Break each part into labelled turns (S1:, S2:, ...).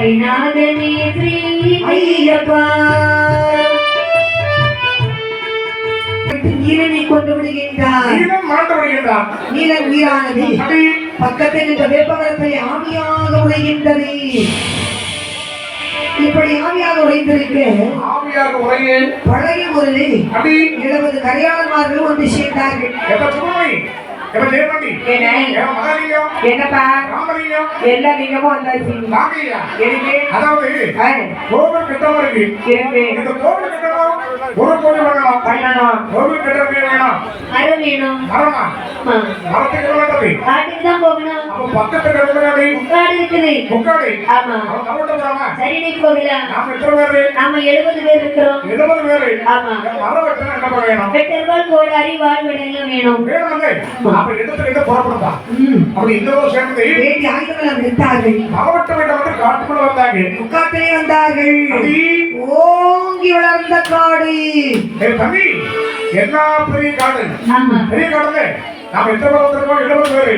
S1: ஹரிநாதனே ஸ்ரீ
S2: ஐயப்பா ஈரனை கொண்டு விடுகின்றார்.
S3: நீளம் மறந்து விடுகின்றான்
S2: நீலன் உயிரானது. பக்கத்தில் நின்ற வேப்பமரத்தை ஆவியாக உழைகின்றது இப்படி ஆவியாக உழைந்திருக்க
S3: ஆவியாக
S2: எழுபது கரையாளமார்கள் ஒன்று சேர்ந்தார்கள்.
S1: என்னப்பா? எல்லா லிங்கமும் வந்தாச்சு. எதுக்கு?
S3: அதாவது கோவில் கட்டமா இருக்கு இந்த கோவில் கட்டணும் ஒரு கோவில் வேணும்
S1: பண்ணணும்.
S3: கோவில் கட்டவே வேணும்?
S1: மரம் வேணும்.
S3: மரமா. மரத்துக்கு வேண்டது
S1: காட்டுக்கு தான் போகணும்.
S3: அப்ப பக்கத்து கிடக்குறாடி
S1: காடு இருக்குது.
S3: முக்காடி?
S1: ஆமா.
S3: அவன் கவட்ட போறாம
S1: சரி நீ போகலாம்
S3: நாம எத்தனை பேரு?
S1: நாம எழுபது பேர் இருக்கிறோம்.
S3: எழுபது பேரு.
S1: ஆமா.
S3: மரம் வெட்டணும் என்ன வேணும்?
S1: கோடாரி வேணும்.
S3: வேணும் அப்ப இடத்துல இருந்து புறப்படுதா அப்படி ஒரு சேர்ந்து
S2: வேண்டி ஆயுதங்கள் விட்டார்கள்
S3: மாவட்ட வீட்டை வந்து காட்டுக்குள்ள வந்தாங்க
S2: முக்காட்டிலே வந்தார்கள். ஓங்கி வளர்ந்த காடு.
S3: தம்பி என்ன பெரிய காடு. பெரிய காடுல நாம எத்தனை பேர் வந்திருக்கோம்? எழுபது பேரு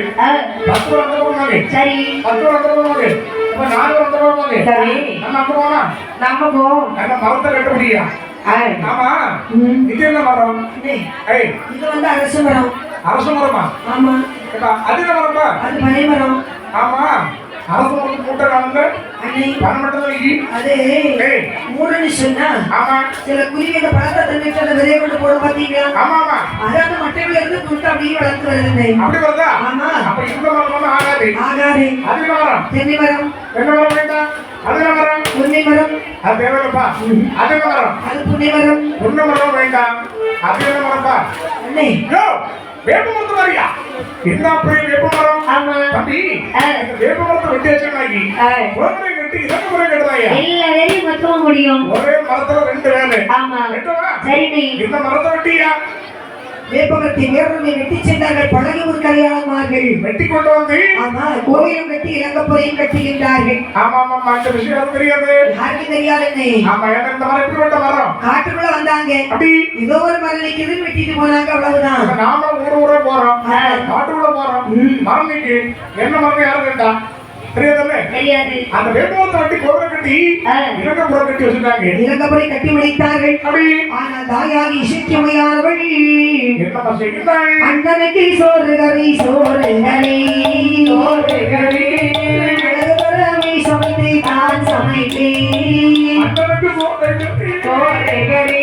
S3: பத்து பேர் வந்து போனாங்க
S1: சரி.
S3: பத்து பேர் வந்து போனாங்க இப்ப நாலு பேர் வந்து போனாங்க
S1: சரி.
S3: நம்ம அங்க போனா?
S1: நம்ம போவோம்.
S3: நம்ம மரத்தை கட்ட முடியா?
S1: ஆ,
S3: ஆமா.
S1: ம்.
S3: இது என்ன மரம்?
S2: இது வந்து அரசு மரம்.
S3: அரச மரமா?
S2: ஆமா.
S3: அது என்ன மரமா?
S2: அது பனை மரம்.
S3: ஆமா. அரச மூட்டை காணுங்க.
S2: அன்னை.
S3: பணம் மட்டும்.
S2: அது
S3: ஏய்.
S2: மூடன்னு சொன்னா
S3: ஆமா.
S2: சில குருவி அந்த பழத்தை தண்ணிட்டு அந்த விதையை கொண்டு போட பாத்தீங்களா
S3: ஆமா ஆமா.
S2: அது அந்த மட்டையில இருந்து துண்டு அப்படியே வளர்த்து வருது
S3: அப்படி வருதா?
S2: ஆமா.
S3: அப்ப இந்த மரம் ஆகாது.
S2: ஆகாது.
S3: அது மரம்.
S2: தென்னை மரம்.
S3: என்ன மரம் வேண்டாம் அது மரம்.
S2: புன்னை மரம்.
S3: அது தேவையில்லப்பா. அது என்ன மரம்.
S2: அது புன்னை மரம்.
S3: மரம் வேண்டாம் அது மரம்ப்பா
S2: அண்ணே
S3: யோ வேப்ப மரத்து மாதிரியா என்ன அப்படி வேப்ப மரம்
S1: ஆமா.
S3: தம்பி
S1: ஆ.
S3: இந்த வேப்ப மரத்தை வெட்டி வச்சிருந்தாங்க
S1: ஆ,
S3: ஒரே கட்டி இரண்டு முறை கட்டுதாங்க
S1: எல்லா வேலையும் மொத்தமா முடியும்.
S3: ஒரே மரத்துல ரெண்டு வேலை.
S1: ஆமா. சரி நீ
S3: இந்த மரத்தை வெட்டியா
S2: வேப்பமரத்தை வேறொன்றை வெட்டி சென்றார்கள் பழகி ஒரு கல்யாணமார்கள்
S3: வெட்டி கொண்டு வந்து.
S2: ஆமா கோயிலும் கட்டி இளங்கப்புறையும் கட்டுகின்றார்கள்
S3: ஆமா ஆமா அந்த விஷயம் எனக்கு தெரியாது.
S2: யாருக்கும் தெரியாதுன்னு
S3: ஆமா எனக்கு இந்த மரம் எப்படி வெட்ட மரம்.
S2: காட்டுக்குள்ள
S3: அப்படி
S2: ஏதோ ஒரு மரம் நிக்குது வெட்டிட்டு போனாங்க அவ்வளவுதான்.
S3: இப்ப நாம ஊர் ஊரா போறோம். காட்டுக்குள்ள போறோம். மரம் நிக்கு என்ன மரம் யாரும் கேட்டா தெரியாதுல்ல?
S1: தெரியாது.
S3: அந்த வேப்பமரத்தை வெட்டி கோபுரம் கட்டி
S1: ஆ.
S3: இலக்க புறம் கட்டி வச்சிருக்காங்க.
S2: இளங்கப்புறை கட்டி முடித்தார்கள்.
S3: அப்படி.
S2: ஆனால் தாயாகி இசைக்குமையானவள்.
S3: என்னப்பா செய்கிறாய்
S2: அண்ணனுக்கு சோறு கறி சோறு கறி சோறு கறி அழகுபரமே சமைத்து தான் சமைத்தேன்.
S3: அண்ணனுக்கு சோறு கட்டி
S1: சோறு கறி,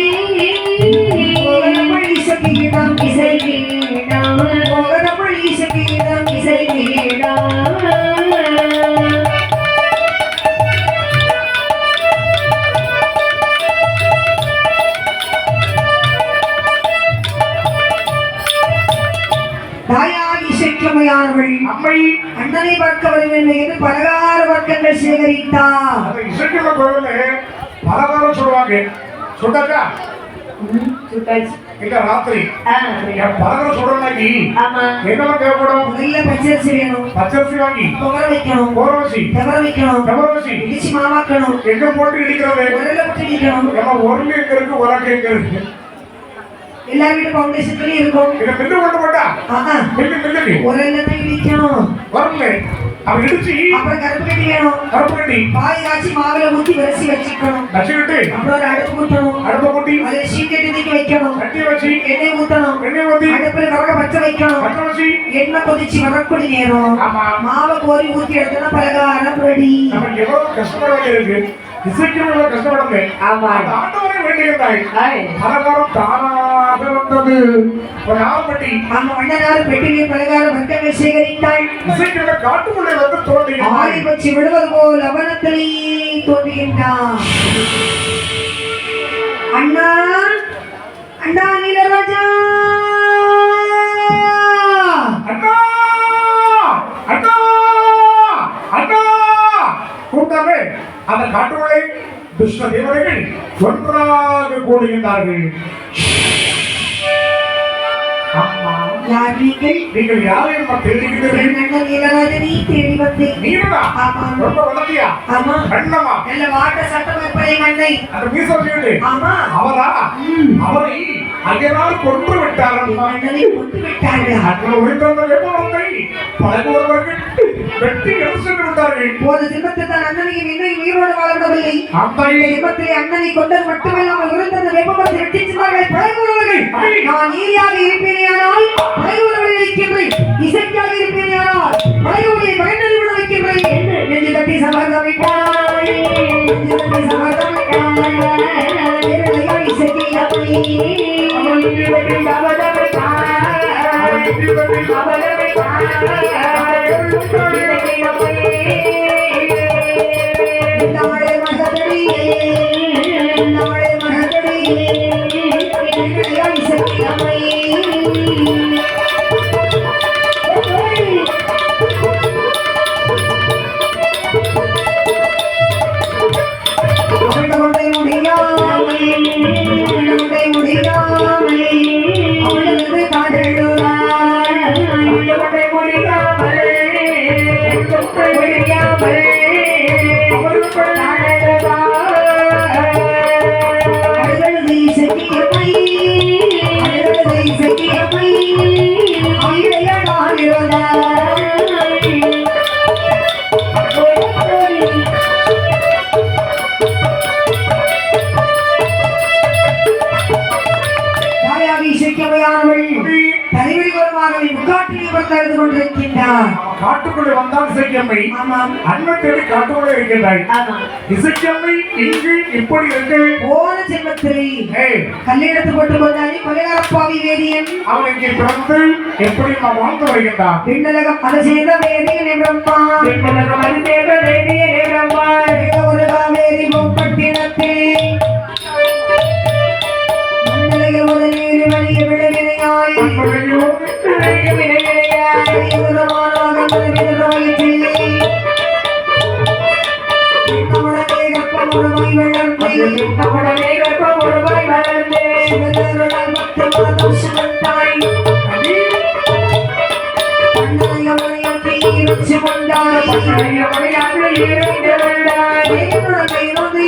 S2: இசைக்குமையானவள்
S3: அம்மை
S2: அண்ணனை பார்க்க வருவேன் என்று பலகார வர்க்கங்கள் சேகரித்தார்.
S3: இசைக்குள்ள கோவில்ல பலகாரம் சொல்லுவாங்க.
S1: சுட்டாச்சு
S3: இல்ல ராத்திரி? பலகாரம்
S1: ஆமா.
S3: என்னெல்லாம் தேவைப்படும்?
S2: முதல்ல பச்சரிசி வேணும்
S3: பச்சரிசி வாங்கி.
S2: புகர வைக்கணும்.
S3: கோரவசி
S2: தவற வைக்கணும்.
S3: செவரவசி
S2: இடிச்சு மாவாக்கணும்.
S3: எங்க போட்டு இடிக்கிறது?
S2: உரல்ல போட்டு இடிக்கணும்.
S3: நம்ம
S2: எல்லா வீட்டு ஃபவுண்டேஷன்லயும் இருக்கும்.
S3: இதை மில்லு கொண்டு போட்டா? மில்லு மில்லுக்கு
S2: உரல்ல போய் இடிக்கணும்.
S3: வரல அவன் இடிச்சு
S2: அப்புறம் கருப்பு கட்டி வேணும்.
S3: கருப்பு கட்டி.
S2: பாய் காய்ச்சி மாவுல ஊத்தி வரிசை வச்சுக்கணும்.
S3: நச்சுக்கிட்டு
S2: அப்புறம் ஒரு அடுப்பு ஊற்றணும்.
S3: அடுப்பை கூட்டி
S2: அதுல சீக்கெட்டு தூக்கி வைக்கணும்.
S3: கட்டி வச்சு
S2: எண்ணெய் ஊத்தணும்
S3: எண்ணெய் ஊத்தி
S2: அடுப்புல விறக பச்சை வைக்கணும்.
S3: பச்சை வச்சு.
S2: எண்ணெய் கொதிச்சு வரக்கூடிய நேரம்.
S3: ஆமா.
S2: மாவை கோரி ஊத்தி எடுத்தோம்னா பலகாரம் ரெடி.
S3: நமக்கு எவ்வளவு கஷ்டப்பட வேண்டியிருக்கு. இசைக்கு எவ்வளவு கஷ்டப்படல
S1: ஆமா
S3: அந்த ஆண்டவரை
S1: ஆய்.
S3: பலகாரம் தானாக வந்து வந்தது ஆம்பட்டி
S2: ஆமா மன்னனார் பெட்டியை பலகார வர்க்கங்கள் சேகரித்தாள்.
S3: இசைக்கிற காட்டுக்குள்ளே வந்து
S2: ஆடி
S3: தோன்றினார்
S2: வச்சு விடுவது போல் அவனத்திலே தோன்றுகின்றான். அண்ணா அண்ணா நீலராஜா
S3: அண்ணா அண்ணா அண்ணா கூப்பிட்டாங்க அந்த காட்டுக்குள்ளே துஷ்ட தேவதைகள் ஒன்றாக கூடுகின்றார்கள் ஆமா
S2: யார் நீங்கள்
S3: நீங்கள் யாரையும் தேடுகிறீர்கள்
S2: என் அண்ணன் நீலராஜனை தேடி வந்தேன்
S3: நீங்களா
S2: ஆமா.
S3: ரொம்ப வளர்த்தியா
S2: ஆமா
S3: கண்ணமா
S2: நல்ல வாட்ட சட்டமப்படை மண்ணை
S3: அந்த மீசல் வீடு.
S2: ஆமா.
S3: அவரா? அவரை ஐயனார் கொன்று
S2: விட்டார்கள்
S3: பழகுவர்கள் வெட்டி எடுத்து விட்டார்கள்?
S2: போன வாழ விடவில்லை
S3: அந்த
S2: இந்த அண்ணனை கொண்டது மட்டுமில்லாமல் இருந்தது வேப்பமரத்தை வெட்டி பழகுறவர்கள் நான் ஈரியாக இருப்பேனேயானால் பழகுறவர்களை வைக்கின்றேன். இசைக்காக இருப்பேனேயானால் பழகுவதை மகனடி விட வைக்கின்றேன். நெஞ்சு தட்டி சமர்த்தமிட்டாய் நெஞ்சு தட்டி சமர்த்தமிட்டாய் இசைக்கு Hey! இருந்து கொண்டிருக்கின்றார்
S3: காட்டுக்குள்ளே வந்தால் இசைக்கம்மை
S2: ஆமாம்.
S3: அண்ணன் தேடி காட்டுக்குள்ளே இருக்கின்றாய். இசைக்கம்மை இங்கு இப்படி இருக்கு.
S2: போன ஜென்மத்திலே கல்லெடுத்து போட்டு கொண்டாடி கொலைகாரப்பாவி வேதியன்.
S3: அவன் இங்கே பிறந்து எப்படி நான் வாழ்ந்து வருகின்றான்?
S2: விண்ணலகம் அதை செய்த வேதியன் பிரம்மா
S3: என்பதற்கு அது.
S2: ஒரு காவேரி நம்முடைய கற்பம் ஒருவாய் வளர்ந்து சிவனருளால் பத்து மாதம் சுமந்தாய் அண்ணனையவனையொட்டி இருச்சு கொண்டாய் என்னுடைய கையிலொன்று